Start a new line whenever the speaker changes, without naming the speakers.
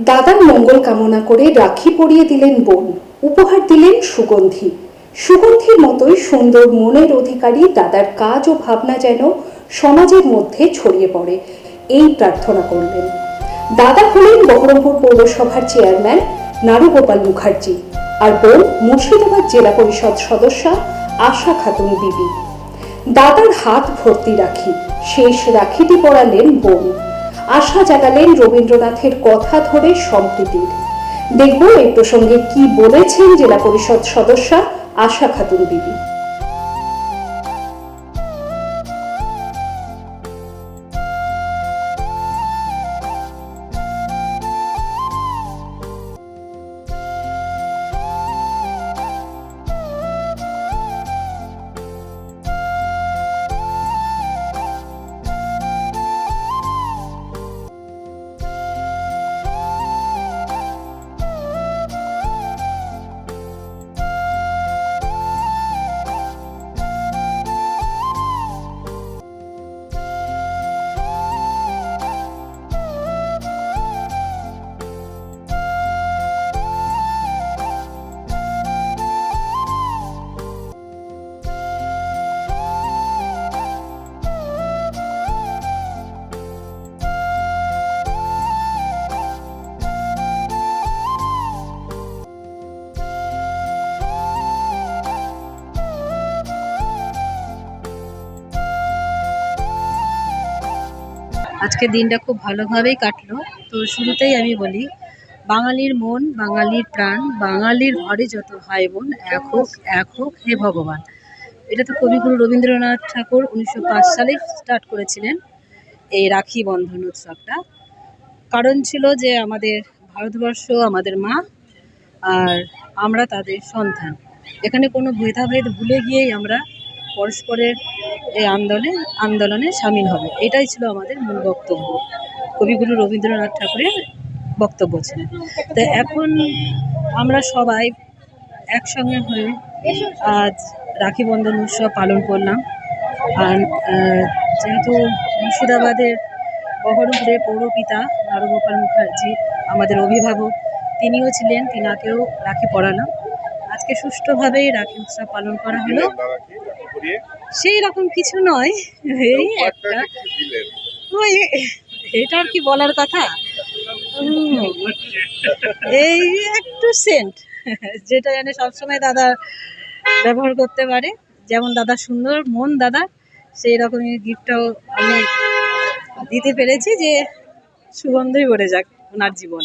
দাদার মঙ্গল কামনা করে রাখি পরিয়ে দিলেন বোন। উপহার দিলেন সুগন্ধি। সুগন্ধির মতোই সুন্দর মনের অধিকারী দাদার কাজ ও ভাবনা যেন সমাজের মধ্যে ছড়িয়ে পড়ে। এই প্রার্থনা করলেন। দাদা হলেন বহরমপুর পৌরসভার চেয়ারম্যান নারুগোপাল মুখার্জি আর বোন মুর্শিদাবাদ জেলা পরিষদ সদস্যা আশা খাতুন বিবি। দাদার হাত ভর্তি রাখি। শেষ রাখিটি পড়ালেন বোন। আশা জাগালেন রবীন্দ্রনাথের কথা ধরে সম্প্রীতির। দেখব এই প্রসঙ্গে কি বলেছেন জেলা পরিষদ সদস্যা আশা খাতুন বিবি।
আজকে দিনটা খুব ভালোভাবেই কাটলো। তো শুরুতেই আমি বলি, বাঙালির মন, বাঙালির প্রাণ, বাঙালির ঘরে যত ভাই বোন এক হোক এক হোক, হে ভগবান। এটা তো কবিগুরু রবীন্দ্রনাথ ঠাকুর উনিশশো পাঁচ সালে স্টার্ট করেছিলেন এই রাখি বন্ধন উৎসবটা। কারণ ছিল যে আমাদের ভারতবর্ষ আমাদের মা আর আমরা তাদের সন্তান। এখানে কোনো ভেদাভেদ ভুলে গিয়েই আমরা পরস্পরের এই আন্দোলনে আন্দোলনে সামিল হবে। এটাই ছিল আমাদের মূল বক্তব্য। কবিগুরু রবীন্দ্রনাথ ঠাকুরের বক্তব্য ছিল। তো এখন আমরা সবাই একসঙ্গে হয়ে আজ রাখি বন্ধন উৎসব পালন করলাম। আর যেহেতু মুর্শিদাবাদের বহরমপুরের পৌরপিতা নারগোপাল মুখার্জি, আমাদের অভিভাবক, তিনিও ছিলেন, তিনাকেও রাখি পরালাম আজকে সুষ্ঠুভাবেই রাখি উৎসব পালন করা হলো। সেই রকম কিছু নয়। এই একটা ওই এটা আর কি বলার কথা? এই একটু সেন্ট, যেটা জানে সবসময় দাদা ব্যবহার করতে পারে। যেমন দাদা সুন্দর, মন দাদা, সেই রকমই গিফটটাও আমি দিতে পেরেছি যে সুগন্ধই ভরে যাক ওনার জীবন।